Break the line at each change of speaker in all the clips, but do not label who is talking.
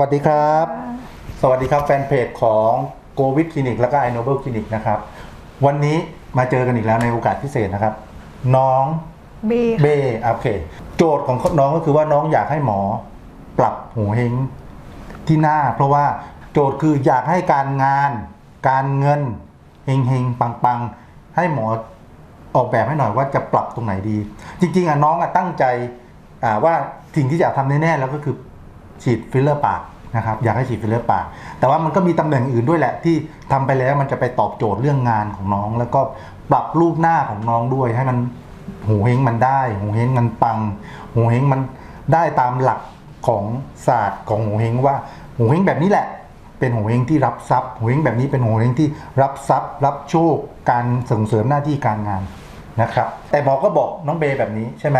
วัสดีครับ สวัสดีครับแฟนเพจของโกวิดคลินิกแล้วก็ i n o b l e คลินิกนะครับ วันนี้มาเจอกันอีกแล้วในโอกาสพิเศษนะครับ น้อง
บี
เบโอเค โจทย์ของน้องก็คือว่าน้องอยากให้หมอปรับหูเฮงที่หน้า เพราะว่าโจทย์คืออยากให้การงาน การเงินเฮงเฮงปังปังๆให้หมอออกแบบให้หน่อยว่าจะปรับตรงไหนดี จริง ๆอะน้องอะตั้งใจอ่าว่าสิ่งที่อยากทำแน่ๆแล้วก็คือ ฉีดฟิลเลอร์ปากนะครับอยากให้ฉีดฟิลเลอร์ปาก แต่ว่ามันก็มีตำแหน่งอื่นด้วยแหละที่ทำไปแล้วมันจะไปตอบโจทย์เรื่องงานของน้อง แล้วก็ปรับรูปหน้าของน้องด้วย ให้มันหูเฮงมันได้ หูเฮงมันปัง หูเฮงมันได้ตามหลักของศาสตร์ของหูเฮงว่าหูเฮงแบบนี้แหละ เป็นหูเฮงที่รับทรัพย์หูเฮงแบบนี้เป็นหูเฮงที่รับทรัพย์ รับโชค การส่งเสริมหน้าที่การงานนะครับ แต่หมอก็บอกน้องเบย์แบบนี้ใช่ไหม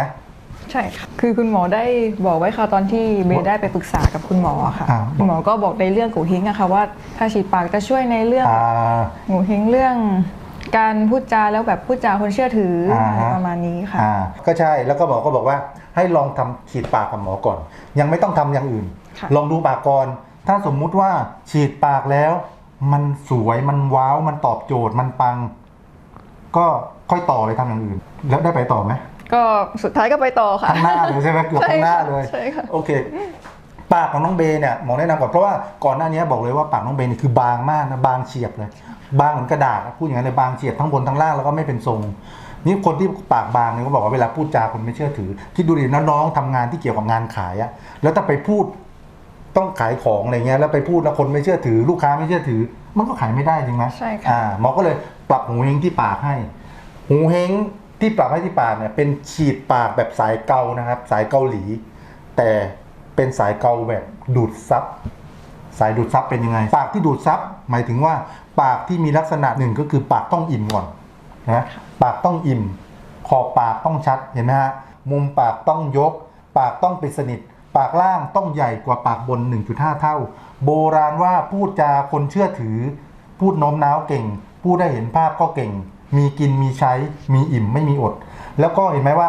ใช่ค่ะ คือคุณหมอได้บอกไว้ค่ะตอนที่เบย์ได้ไปปรึกษากับคุณหมอค่ะ
อ่า
คุณหมอก็บอกในเรื่องกูเฮงอะค่ะว่าถ้าฉีดปากจะช่วยในเรื่อง
อ่า
หูเฮงเรื่อง การพูดจาแล้วแบบพูดจาคนเชื่อถืออา
ฮะ
ประมาณนี้ค่ะ
อ่าก็ใช่แล้วก็หมอก็บอกว่าให้ลองทำฉีดปากกับหมอก่อน ยังไม่ต้องทำอย่างอื่น
ค่ะ
ลองดูปากก่อน ถ้าสมมุติว่าฉีดปากแล้ว มันสวยมันว้าวมันตอบโจทย์มันปัง ก็ค่อยต่อไปทำอย่างอื่น แล้วได้ไปต่อไหม
ก็สุดท้ายก็ไปต่อค่ะ
ทั้งหน้าเลยใช่ไหมเกือบทั้งหน้าเลย
ใช่ค่ะ
โอเค ปากของน้องเบย์เนี่ยหมอแนะนำก่อนเพราะว่าก่อนหน้านี้บอกเลยว่าปากน้องเบย์นี่คือบางมากนะบางเฉียบเลย บางเหมือนกระดาษอะพูดอย่างนั้นเลยบางเฉียบทั้งบนทั้งล่างแล้วก็ไม่เป็นทรง นี่คนที่ปากบางเนี่ยก็บอกว่าเวลาพูดจาคนไม่เชื่อถือคิดดูดินะน้องทำงานที่เกี่ยวกับงานขายอะแล้วถ้าไปพูดต้องขายของอะไรเงี้ยแล้วไปพูดแล้วคนไม่เชื่อถือ ลูกค้าไม่เชื่อถือ มันก็ขายไม่ได้จริงไหม
ใช่ค่ะ
อ่าหมอก็เลยปรับหูเฮงที่ปากให้ หูเฮง ที่ปรับให้ที่ปากเนี่ยเป็นฉีดปากแบบสายเกานะครับ สายเกาหลี แต่เป็นสายเกาแบบดูดซับสายดูดซับเป็นยังไง ปากที่ดูดซับหมายถึงว่า ปากที่มีลักษณะหนึ่งก็คือปากต้องอิ่มก่อนนะปากต้องอิ่ม ขอบปากต้องชัดเห็นไหมฮะมุมปากต้องยก ปากต้องปิดสนิท ปากล่างต้องใหญ่กว่าปากบน 1.5 เท่า โบราณว่าพูดจาคนเชื่อถือ พูดโน้มน้าวเก่ง พูดได้เห็นภาพก็เก่ง มีกินมีใช้มีอิ่มไม่มีอด แล้วก็เห็นไหมว่า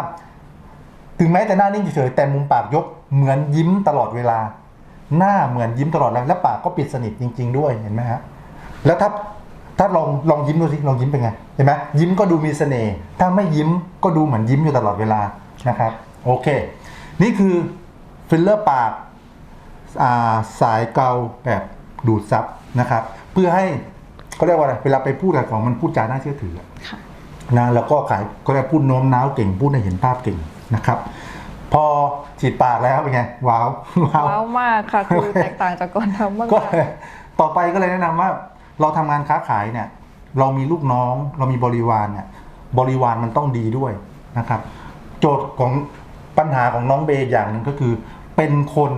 ถึงแม้จะหน้านิ่งเฉยแต่มุมปากยกเหมือนยิ้มตลอดเวลา หน้าเหมือนยิ้มตลอดแล้วและปากก็ปิดสนิทจริง ๆ ด้วยเห็นไหมฮะแล้วถ้าถ้าลองลองยิ้มดูสิลองยิ้มเป็นไงเห็นไหมยิ้มก็ดูมีเสน่ห์ถ้าไม่ยิ้มก็ดูเหมือนยิ้มอยู่ตลอดเวลานะครับโอเค นี่คือฟิลเลอร์ปากาสายเกาแบบดูดซับนะครับ เพื่อให้ เขาเรียกว่าอะไรเวลาไปพูดอะไรของมันพูดจาน่าเชื่อถือ
ค่ะ
นะแล้วก็ขายก็จะพูดโน้มน้าวเก่งพูดให้เห็นภาพเก่งนะครับ พอฉีดปากแล้วเป็นไงว้าวว้าว
ว้าวมากค่ะคือแตกต่างจากก่อนทำมาก
ก็เลยต่อไปก็เลยแนะนำว่า เราทำงานค้าขายเนี่ย เรามีลูกน้อง เรามีบริวารเนี่ย บริวารมันต้องดีด้วยนะครับ โจทย์ของปัญหาของน้องเบย์อย่างหนึ่งก็คือ เป็นคน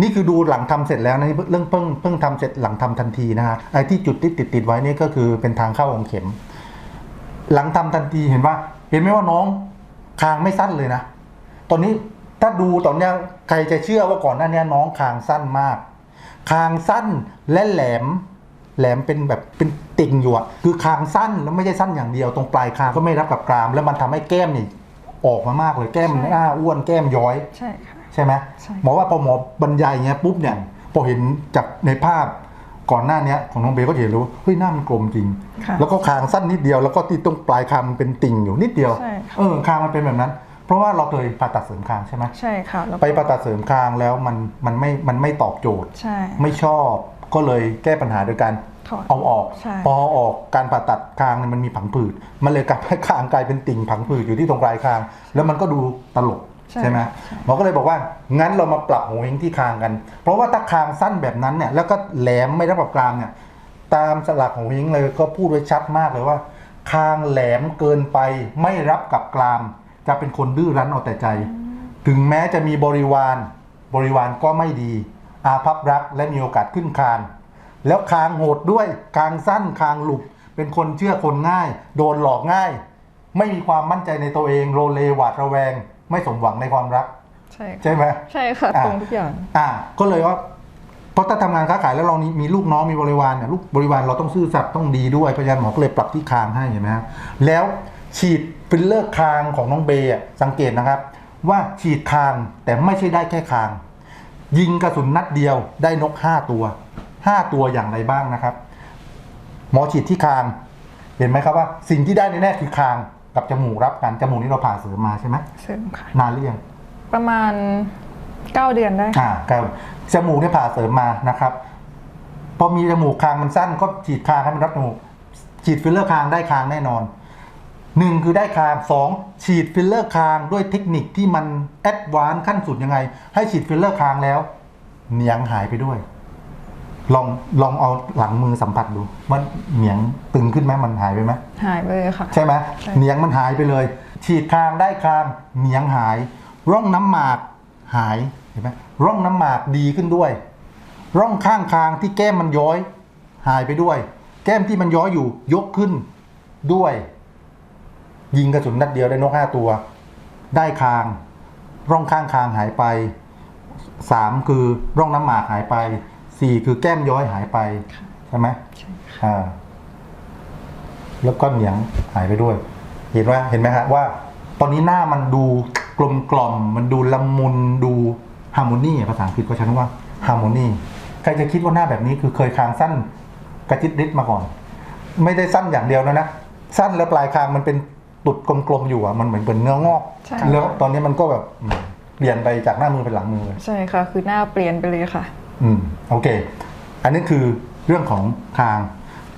นี่คือดูหลังทำเสร็จแล้วนะนี่เรื่องเพิ่งเพิ่งทำเสร็จหลังทำทันทีนะฮะไอ้ที่จุดที่ติดติดไว้นี่ก็คือเป็นทางเข้าของเข็ม หลังทำทันทีเห็นว่า เห็นไหมว่าน้องคางไม่สั้นเลยนะตอนนี้ถ้าดูตอนนี้ใครจะเชื่อว่าก่อนหน้านี้น้องคางสั้นมาก คางสั้นและแหลม แหลมเป็นแบบเป็นติ่งอยู่อะคือคางสั้นแล้วไม่ใช่สั้นอย่างเดียว ตรงปลายคางก็ไม่รับกับกราม แล้วมันทำให้แก้มนี่ออกมามากเลยแก้มหน้าอ้วนแก้มย้อย
ใช่ค่ะ
ใช่ไหม
ใช่
หมอว่าพอหมอบรรยายเงี้ยปุ๊บเนี่ยพอเห็นจากในภาพก่อนหน้าเนี้ยของน้องเบย์ก็จะเห็นรู้ว่าเฮ้ยหน้ามันกลมจริง
ค่ะ
แล้วก็คางสั้นนิดเดียวแล้วก็ที่ตรงปลายคางมันเป็นติ่งอยู่นิดเดียว
ใช่ค่ะ
เออคางมันเป็นแบบนั้น เพราะว่าเราเคยผ่าตัดเสริมคางใช่ไหม
ใช่ค่ะแล้วก็
ไปผ่าตัดเสริมคางแล้วมันมันไม่มันไม่ตอบโจทย์
ใช่
ไม่ชอบก็เลยแก้ปัญหาโดยการ
ถอด
เอาออก
ใช่
พอเอาออกการผ่าตัดคางเนี่ยมันมีผังผืดมันเลยกลายให้คางกลายเป็นติ่งผังผืดอยู่ที่ตรงปลายคาง แล้วมันก็ดูตลก
ใช่
ใช่ไหมหมอก็เลยบอกว่างั้นเรามาปรับหูเฮงที่คางกัน เพราะว่าถ้าคางสั้นแบบนั้นเนี่ยแล้วก็แหลมไม่รับกับกรามเนี่ยตามสลักของหูเฮงเลยก็พูดไว้ชัดมากเลยว่า คางแหลมเกินไปไม่รับกับกรามจะเป็นคนดื้อรั้นเอาแต่ใจ ถึงแม้จะมีบริวาร บริวารก็ไม่ดี อาภัพรักและมีโอกาสขึ้นคาน แล้วคางโหดด้วยคางสั้นคางหลุบเป็นคนเชื่อคนง่าย โดนหลอกง่าย ไม่มีความมั่นใจในตัวเองโลเลหวาดระแวง ไม่สมหวังในความรัก
ใช่ค่ะ
ใช่ไหม
ใช่ค่ะ
อะ
ตรงทุกอย่าง
อ่า ก็เลยว่าเพราะถ้าทำงานค้าขายแล้วเรานี่มีลูกน้องมีบริวารเนี่ยลูกบริวารเราต้องซื่อสัตย์ต้องดีด้วยเพราะฉะนั้นหมอก็เลยปรับที่คางให้เห็นไหมครับแล้วฉีดฟิลเลอร์คางของน้องเบย์อะสังเกตนะครับ ว่าฉีดคางแต่ไม่ใช่ได้แค่คาง ยิงกระสุนนัดเดียวได้นกห้าตัวห้าตัวอย่างไรบ้างนะครับ หมอฉีดที่คาง เห็นไหมครับว่า สิ่งที่ได้แน่ๆคือคาง กับจมูกรับกันจมูกนี่เราผ่าเสริมมาใช่ไหม
เสริมค่ะ
นานหรือยัง
ประมาณเก้าเดือนได้
อ่าครับจมูกเนี่ยผ่าเสริมมานะครับพอมีจมูกคางมันสั้นก็ฉีดคางให้มันรับจมูกฉีดฟิลเลอร์คางได้คางแน่นอนหนึ่งคือได้คางสองฉีดฟิลเลอร์คางด้วยเทคนิคที่มันแอดวานซ์ขั้นสุดยังไง ให้ฉีดฟิลเลอร์คางแล้วเหนียงหายไปด้วย ลองลองเอาหลังมือสัมผัสดูว่าเหนียงตึงขึ้นไหมมันหายไปไหม
หายไปเลยค่ะ
ใช่ไหม
ใช่
เหนียงมันหายไปเลย ฉีดคางได้คางเหนียงหาย ร่องน้ำหมากหายเห็นไหมร่องน้ำหมากดีขึ้นด้วย ร่องข้างคางที่แก้มมันย้อย หายไปด้วย แก้มที่มันย้อยอยู่ยกขึ้นด้วย ยิงกระสุนนัดเดียวได้นกห้าตัว ได้คาง ร่องข้างคางหายไปสามคือร่องน้ำหมากหายไป สี่คือแก้มย้อยหายไปใช่ไหม
ใช่
อ่าแล้วก็เหนียงหายไปด้วย เห็นไหมเห็นไหมฮะว่า ตอนนี้หน้ามันดูกลมกล่อม มันดูละมุนดูฮาร์โมนีภาษาอังกฤษก็ใช้คำว่าฮาร์โมนีใครจะคิดว่าหน้าแบบนี้คือเคยคางสั้นกระจิตริดมาก่อน ไม่ได้สั้นอย่างเดียวนะนะ สั้นแล้วปลายคางมันเป็นตุดกลมๆอยู่อะมันเหมือนเป็นเนื้องอก
ใช่
แล้วตอนนี้มันก็แบบอืมเปลี่ยนไปจากหน้ามือเป็นหลังมือเลย
ใช่ค่ะ คือหน้าเปลี่ยนไปเลยค่ะ
อืมโอเค อันนี้คือเรื่องของคาง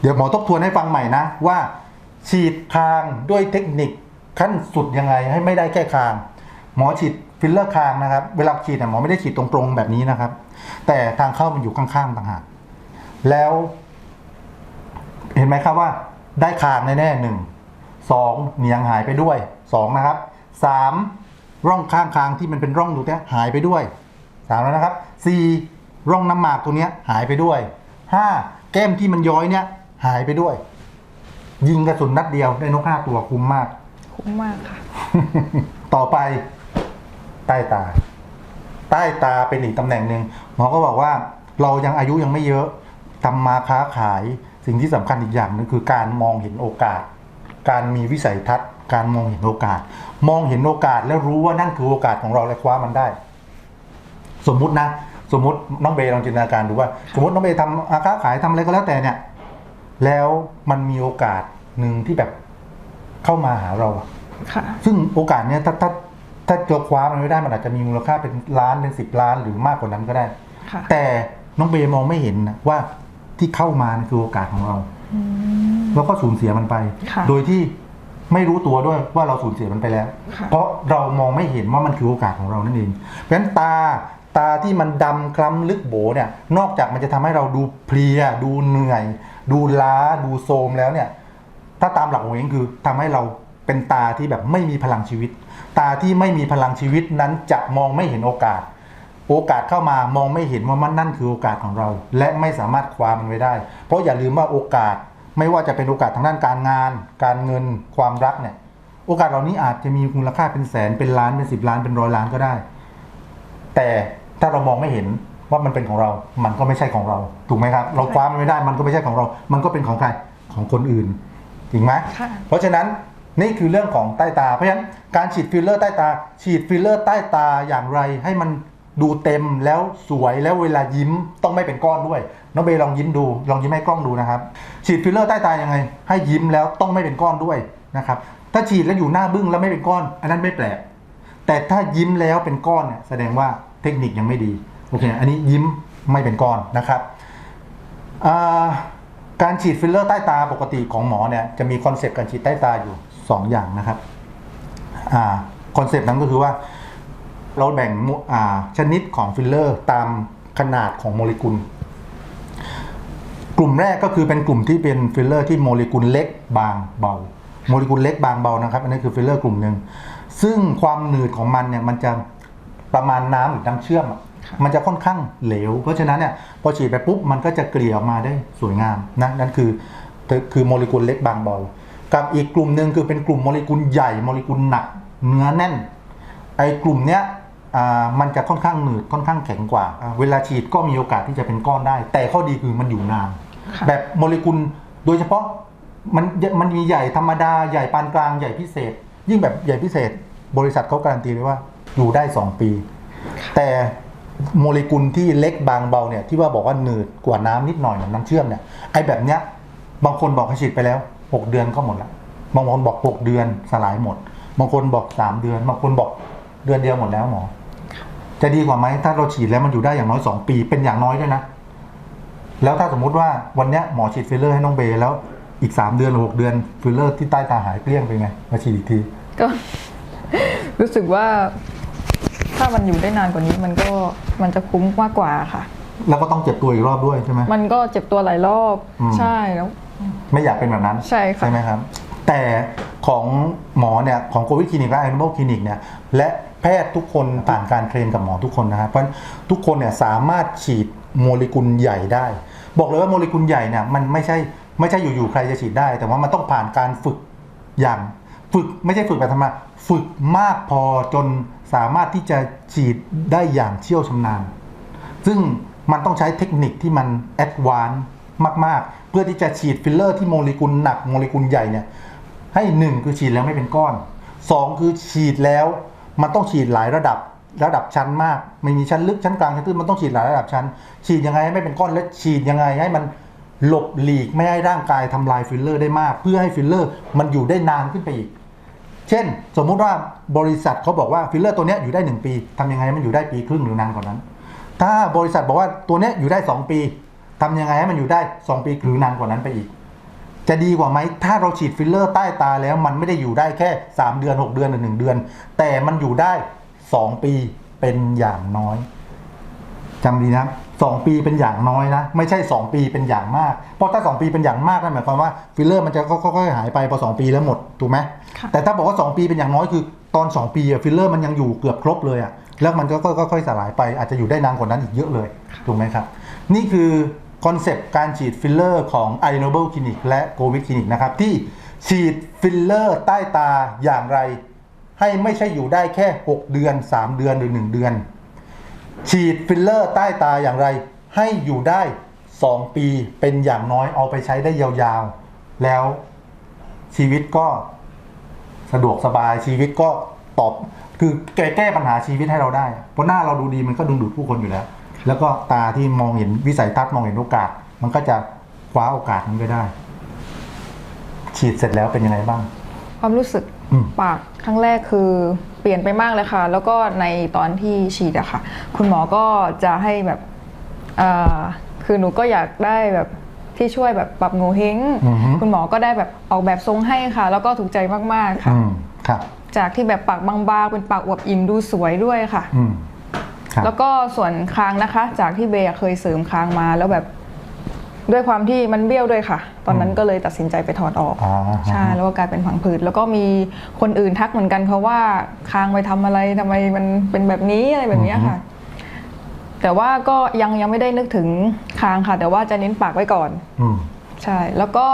เดี๋ยวหมอทบทวนให้ฟังใหม่นะ ว่า ฉีดคางด้วยเทคนิคขั้นสุดยังไงให้ไม่ได้แค่คาง หมอฉีดฟิลเลอร์คางนะครับ เวลาฉีดเนี่ยหมอไม่ได้ฉีดตรงๆแบบนี้นะครับ แต่ทางเข้ามันอยู่ข้างๆต่างหากแล้ว เห็นไหมครับว่า ได้คางแน่ๆหนึ่งสองเหนียงหายไปด้วยสองนะครับสามร่องข้างคางที่มันเป็นร่องอยู่เนี่ยหายไปด้วยสามแล้วนะครับสี่ ร่องน้ำหมากตัวเนี้ยหายไปด้วยห้าแก้มที่มันย้อยเนี่ยหายไปด้วย ยิงกระสุนนัดเดียวได้นกห้าตัวคุ้มมาก
คุ้มมากค่ะ
ต่อไป ใต้ตา ใต้ตาเป็นอีกตำแหน่งหนึ่งหมอก็บอกว่าเรายังอายุยังไม่เยอะทำมาค้าขายสิ่งที่สำคัญอีกอย่างหนึงคือการมองเห็นโอกาส การมีวิสัยทัศน์ การมองเห็นโอกาส มองเห็นโอกาสแล้วรู้ว่านั่นคือโอกาสของเราและคว้ามันได้ สมมุตินะ สมมุติน้องเบย์ลองจินตนาการดูว่า สมมติน้องเบย์ทำอาค้าขายทำอะไรก็แล้วแต่เนี่ย แล้วมันมีโอกาสหนึ่งที่แบบเข้ามาหาเราอะ
ค่ะ
ซึ่งโอกาสเนี้ยถ้าถ้าถ้าเราคว้ามันไม่ได้มันอาจจะมีมูลค่าเป็นล้านเป็นสิบล้านหรือมากกว่านั้นก็ได้
ค่ะ
แต่น้องเบย์มองไม่เห็นนะว่าที่เข้ามานะคือโอกาสของเรา
อืม
แล้วก็สูญเสียมันไป
ค่ะ
โดยที่ไม่รู้ตัวด้วยว่าเราสูญเสียมันไปแล้ว
ค่ะ
เพราะเรามองไม่เห็นว่ามันคือโอกาสของเรานั่นเองเพราะฉะนั้นตา ตาที่มันดำคล้ำลึกโบเนี่ยนอกจากมันจะทำให้เราดูเพลีย ดูเหนื่อย ดูล้าดูโทรมแล้วเนี่ยถ้าตามหลักของเองคือทำให้เราเป็นตาที่แบบไม่มีพลังชีวิต ตาที่ไม่มีพลังชีวิตนั้นจะมองไม่เห็นโอกาส โอกาสเข้ามามองไม่เห็นว่ามันนั่นคือโอกาสของเรา และไม่สามารถคว้ามันไว้ได้ เพราะอย่าลืมว่าโอกาสไม่ว่าจะเป็นโอกาสทางด้านการงาน การเงินความรักเนี่ยโอกาสเหล่านี้อาจจะมีมูลค่าเป็นแสนเป็นล้านเป็นสิบล้านเป็นร้อยล้านก็ได้ แต่ ถ้าเรามองไม่เห็นว่ามันเป็นของเรา มันก็ไม่ใช่ของเรา ถูกไหมครับ เราคว้ามันไม่ได้ มันก็ไม่ใช่ของเรา มันก็เป็นของใคร ของคนอื่น จริงไหม
ค่ะ
เพราะฉะนั้นนี่คือเรื่องของใต้ตา เพราะฉะนั้นการฉีดฟิลเลอร์ใต้ตา ฉีดฟิลเลอร์ใต้ตาอย่างไร ให้มันดูเต็มแล้วสวยแล้วเวลายิ้มต้องไม่เป็นก้อนด้วย น้องเบย์ลองยิ้มดู ลองยิ้มให้กล้องดูนะครับ ฉีดฟิลเลอร์ใต้ตายังไง ให้ยิ้มแล้วต้องไม่เป็นก้อนด้วยนะครับ ถ้าฉีดแล้วอยู่หน้าบึ้งแล้วไม่เป็นก้อน อันนั้นไม่แปลก แต่ถ้ายิ้มแล้วเป็นก้อนเนี่ยแสดงว่า เทคนิคยังไม่ดีโอเคอันนี้ยิ้มไม่เป็นก้อนนะครับการฉีดฟิลเลอร์ใต้ตาปกติของหมอเนี่ยจะมีคอนเซปต์การฉีดใต้ตาอยู่ 2 อย่างนะครับคอนเซปต์นั้นก็คือว่าเราแบ่งชนิดของฟิลเลอร์ตามขนาดของโมเลกุล กลุ่มแรกก็คือเป็นกลุ่มที่เป็นฟิลเลอร์ที่โมเลกุลเล็กบางเบา โมเลกุลเล็กบางเบานะครับ อันนี้คือฟิลเลอร์กลุ่มหนึ่งซึ่งความหนืดของมันเนี่ยมันจะ ประมาณน้ำหรือน้ำเชื่อมอะ
ค่ะ
มันจะค่อนข้างเหลว เพราะฉะนั้นเนี่ยพอฉีดไปปุ๊บมันก็จะเกลี่ยออกมาได้สวยงามนะนั่นคือคือโมเลกุลเล็กบางเบากับอีกกลุ่มหนึ่งคือเป็นกลุ่มโมเลกุลใหญ่โมเลกุลหนักเนื้อแน่นไอ้กลุ่มเนี้ยอ่ามันจะค่อนข้างหนืดค่อนข้างแข็งกว่าอ่าเวลาฉีดก็มีโอกาสที่จะเป็นก้อนได้ แต่ข้อดีคือมันอยู่นาน
ค่ะ
แบบโมเลกุลโดยเฉพาะมันมันมีใหญ่ธรรมดาใหญ่ปานกลางใหญ่พิเศษ ยิ่งแบบใหญ่พิเศษ บริษัทเขาการันตีเลยว่า อยู่ได้ 2 ปี แต่โมเลกุลที่เล็กบางเบาเนี่ยที่ว่าบอกว่าหนืดกว่าน้ำนิดหน่อยเหมือนน้ำเชื่อมเนี่ยไอ้แบบเนี้ยบางคนบอกให้ฉีดไปแล้วหกเดือนก็หมดละบางคนบอกหกเดือนสลายหมด บางคนบอกสามเดือน บางคนบอกเดือนเดียวหมดแล้วหมอ จะดีกว่าไหมถ้าเราฉีดแล้วมันอยู่ได้อย่างน้อยสองปีเป็นอย่างน้อยด้วยนะ แล้วถ้าสมมุติว่าวันเนี้ยหมอฉีดฟิลเลอร์ให้น้องเบย์แล้วอีกสามเดือนหรือหกเดือนฟิลเลอร์ที่ใต้ตาหายเกลี้ยงไปไงมาฉีดอีกที
ก็รู้สึกว่า ถ้ามันอยู่ได้นานกว่านี้มันก็มันจะคุ้มมากกว่าค่ะ
แล้วก็ต้องเจ็บตัวอีกรอบด้วยใช่ไหม
มันก็เจ็บตัวหลายรอบ
อืม
ใช่แล้ว
ไม่อยากเป็นแบบนั้น
ใช่ค่ะ
ไหมครับ แต่ของหมอเนี่ยของโควิดคลินิกและแอนิมอลคลินิกเนี่ยและแพทย์ทุกคนผ่านการเทรนกับหมอทุกคนนะครับเพราะฉะนั้นทุกคนเนี่ยสามารถฉีดโมเลกุลใหญ่ได้ บอกเลยว่าโมเลกุลใหญ่เนี่ยมันไม่ใช่ไม่ใช่อยู่ๆใครจะฉีดได้ แต่ว่ามันต้องผ่านการฝึกอย่าง ฝึกไม่ใช่ฝึกแบบธรรมดาฝึกมากพอจน สามารถที่จะฉีดได้อย่างเชี่ยวชำนาญ ซึ่งมันต้องใช้เทคนิคที่มันแอดวานซ์มาก ๆ เพื่อที่จะฉีดฟิลเลอร์ที่โมเลกุลหนักโมเลกุลใหญ่เนี่ยให้หนึ่งคือฉีดแล้วไม่เป็นก้อนสองคือฉีดแล้วมันต้องฉีดหลายระดับระดับชั้นมากไม่มีชั้นลึกชั้นกลางชั้นตื้นมันต้องฉีดหลายระดับชั้น ฉีดยังไงให้ไม่เป็นก้อนและฉีดยังไงให้มันหลบหลีกไม่ให้ร่างกายทำลายฟิลเลอร์ได้มาก เพื่อให้ฟิลเลอร์มันอยู่ได้นานขึ้นไปอีก เช่น สมมุติว่าบริษัทเขาบอกว่าฟิลเลอร์ตัวนี้อยู่ได้ 1 ปีทำยังไงให้มันอยู่ได้ปีครึ่งหรือนานกว่านั้น ถ้าบริษัทบอกว่าตัวนี้อยู่ได้ 2 ปีทำยังไงให้มันอยู่ได้ 2 ปีหรือนานกว่านั้นไปอีก จะดีกว่าไหมถ้าเราฉีดฟิลเลอร์ใต้ตาแล้วมันไม่ได้อยู่ได้แค่ 3 เดือน 6 เดือนหรือ1เดือน แต่มันอยู่ได้ 2 ปีเป็นอย่างน้อยจำดีนะ สองปีเป็นอย่างน้อยนะ ไม่ใช่ 2 ปีเป็นอย่างมาก เพราะถ้า 2 ปีเป็นอย่างมากนั่นหมายความว่าฟิลเลอร์มันจะค่อยๆหายไปพอ 2 ปีแล้วหมดถูกไหม
ค่ะ
แต่ถ้าบอกว่า 2 ปีเป็นอย่างน้อยคือตอน 2 ปีอะฟิลเลอร์มันยังอยู่เกือบครบเลยอะแล้วมันก็ค่อยๆสลายไปอาจจะอยู่ได้นานกว่านั้นอีกเยอะเลยถูกไหมครับ นี่คือคอนเซปต์การฉีดฟิลเลอร์ของ i n o b l e Clinic และ g o v i d Clinic นะครับที่ฉีดฟิลเลอร์ใต้ตาอย่างไร ให้ไม่ใช่อยู่ได้แค่ 6 เดือน 3 เดือนหรือ 1 เดือน ฉีดฟิลเลอร์ใต้ตาอย่างไร ให้อยู่ได้ 2 ปีเป็นอย่างน้อยเอาไปใช้ได้ยาวๆ แล้วชีวิตก็สะดวกสบายชีวิตก็ตอบคือแกแก้ปัญหาชีวิตให้เราได้ เพราะหน้าเราดูดีมันก็ดึงดูดผู้คนอยู่แล้ว แล้วก็ตาที่มองเห็นวิสัยทัศน์มองเห็นโอกาส มันก็จะคว้าโอกาสนั้นไปได้ ฉีดเสร็จแล้วเป็นยังไงบ้าง
ความรู้สึก
อืม
ปากครั้งแรกคือเปลี่ยนไปมากเลยค่ะ แล้วก็ในตอนที่ฉีดอะค่ะ คุณหมอก็จะให้แบบเอ่อคือหนูก็อยากได้แบบที่ช่วยแบบปรับโงเฮง
อือฮึ
คุณหมอก็ได้แบบออกแบบทรงให้ค่ะ แล้วก็ถูกใจมากๆค่ะ
อืมครับ
จากที่แบบปากบางๆเป็นปากอวบอิ่มดูสวยด้วยค่ะ
อืมครับ
แล้วก็ส่วนคางนะคะ จากที่เบย์เคยเสริมคางมาแล้วแบบ ด้วยความที่มันเบี้ยวด้วยค่ะ ตอนนั้นก็เลยตัดสินใจไปถอดออก
อ่า
ใช่แล้วก็กลายเป็นผังผืดแล้วก็มีคนอื่นทักเหมือนกันเพราะว่าคางไปทำอะไรทำไมมันเป็นแบบนี้อะไรแบบเนี้ยค่ะ แต่ว่าก็ยังยังไม่ได้นึกถึงคางค่ะ แต่ว่าจะเน้นปากไว้ก่อน
อืม
ใช่ แล้วก็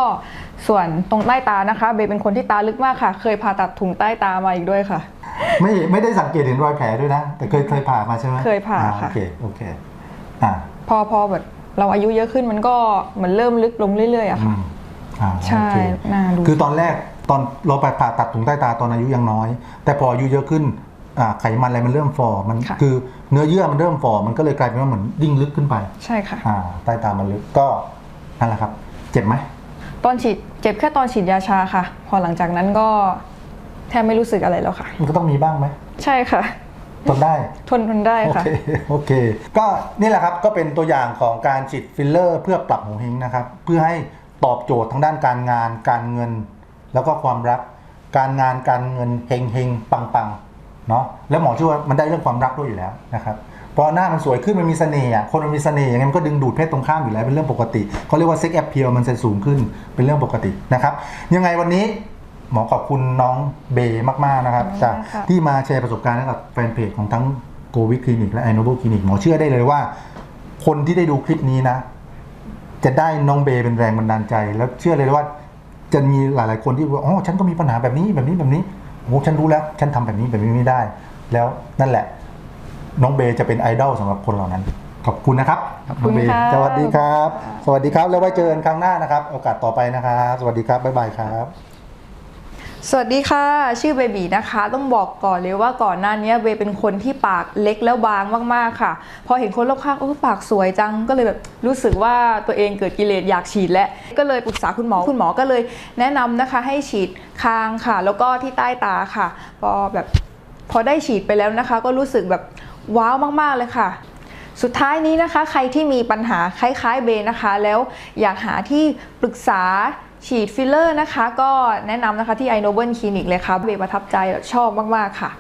ส่วนตรงใต้ตานะคะ เบย์เป็นคนที่ตาลึกมากค่ะ เคยผ่าตัดถุงใต้ตามาอีกด้วยค่ะ
ไม่ไม่ได้สังเกตเห็นรอยแผลด้วยนะ แต่เคยเคยผ่ามาใช่ไหม
เคยผ่า
อ่
ค่ะ
โอเค โอเค อ่า
พอพอแบบ เราอายุเยอะขึ้นมันก็เหมือนเริ่มลึกลงเรื่อยๆอะ
อื
ค่ะ
มอ่า
ใช่
โอเค
น่าดู
คือตอนแรกตอนเราไปผ่าตัดถุงใต้ตาตอนอายุยังน้อย แต่พออายุเยอะขึ้นอ่าไขมันอะไรมันเริ่มฟอมัน
ค่ะ
คือเนื้อเยื่อมันเริ่มฟอมันก็เลยกลายเป็นว่าเหมือนยิ่งลึกขึ้นไป
ใช่ค่ะ
อ่าใต้ตามันลึกก็นั่นแหละครับ เจ็บไหม
ตอนฉีดเจ็บแค่ตอนฉีดยาชาค่ะ พอหลังจากนั้นก็แทบไม่รู้สึกอะไรแล้วค่ะ
มันก็ต้องมีบ้างไหม
ใช่ค่ะ
ทนได้
ทนทนได้
โอ
ค่ะ
เคโอเค ก็นี่แหละครับก็เป็นตัวอย่างของการฉีดฟิลเลอร์ เพื่อปรับหูเฮงนะครับ เพื่อให้ตอบโจทย์ทางด้านการงาน การเงิน แล้วก็ความรัก การงานการเงินเฮงเฮงปังปังเนาะแล้วหมอเชื่อว่ามันได้เรื่องความรักด้วยอยู่แล้วนะครับเพราะหน้ามันสวยขึ้นมันมีเสน่ห์อะคนมันมีเสน่ห์อย่างนั้นมันก็ดึงดูดเพศตรงข้ามอยู่แล้วเป็นเรื่องปกติเขาเรียกว่าเซ็กแอ p เพียมันจะสูงขึ้นเป็นเรื่องปกตินะครับยังไงวันนี้ หมอขอบคุณน้องเบย์มาก ๆ นะครับ
ขอบคุณ
จาก
มากค่ะ
ที่มาแชร์ประสบการณ์ให้กับแฟนเพจของทั้งโ o วิดคลินิกและ i n o b l e คลินิกหมอเชื่อได้เลยว่า คนที่ได้ดูคลิปนี้นะ จะได้น้องเบย์เป็นแรงบันดาลใจ แล้วเชื่อเลยว่า จะมีหลาย ๆ คนที่บอกอ๋อฉันก็มีปัญหาแบบนี้แบบนี้แบบนี้โอ้ฉันรู้แล้ว ฉันทำแบบนี้แบบนี้ไม่ได้ แล้วนั่นแหละ น้องเบย์จะเป็นไอดอลสำหรับคนเหล่านั้น ขอบคุณนะครับ
ขอบคุณ
น้งเบย์
ค่ะ
สวัสดีครับ สวัสดีครับแล้วไว้เจอกันครั้งหน้านะครับ โอกาสต่อไปนะครับ สวัสดีครับบ๊ายบายครับ
สวัสดีค่ะ ชื่อเบบีนะคะ ต้องบอกก่อนเลยว่าก่อนหน้านี้เบเป็นคนที่ปากเล็กแล้วบางมากๆค่ะ พอเห็นคนรอบข้างโอ้ปากสวยจังก็เลยแบบรู้สึกว่าตัวเองเกิดกิเลสอยากฉีดแล้วก็เลยปรึกษาคุณหมอคุณหมอก็เลยแนะนำนะคะให้ฉีดคางค่ะ แล้วก็ที่ใต้ตาค่ะ พอแบบพอได้ฉีดไปแล้วนะคะ ก็รู้สึกแบบว้าวมากๆเลยค่ะสุดท้ายนี้นะคะ ใครที่มีปัญหาคล้ายๆเบนะคะ แล้วอยากหาที่ปรึกษา ฉีดฟิลเลอร์นะคะ ก็แนะนำนะคะที่ไอโนเบิลคลินิกเลยค่ะเบประทับใจชอบมาก ๆ ค่ะ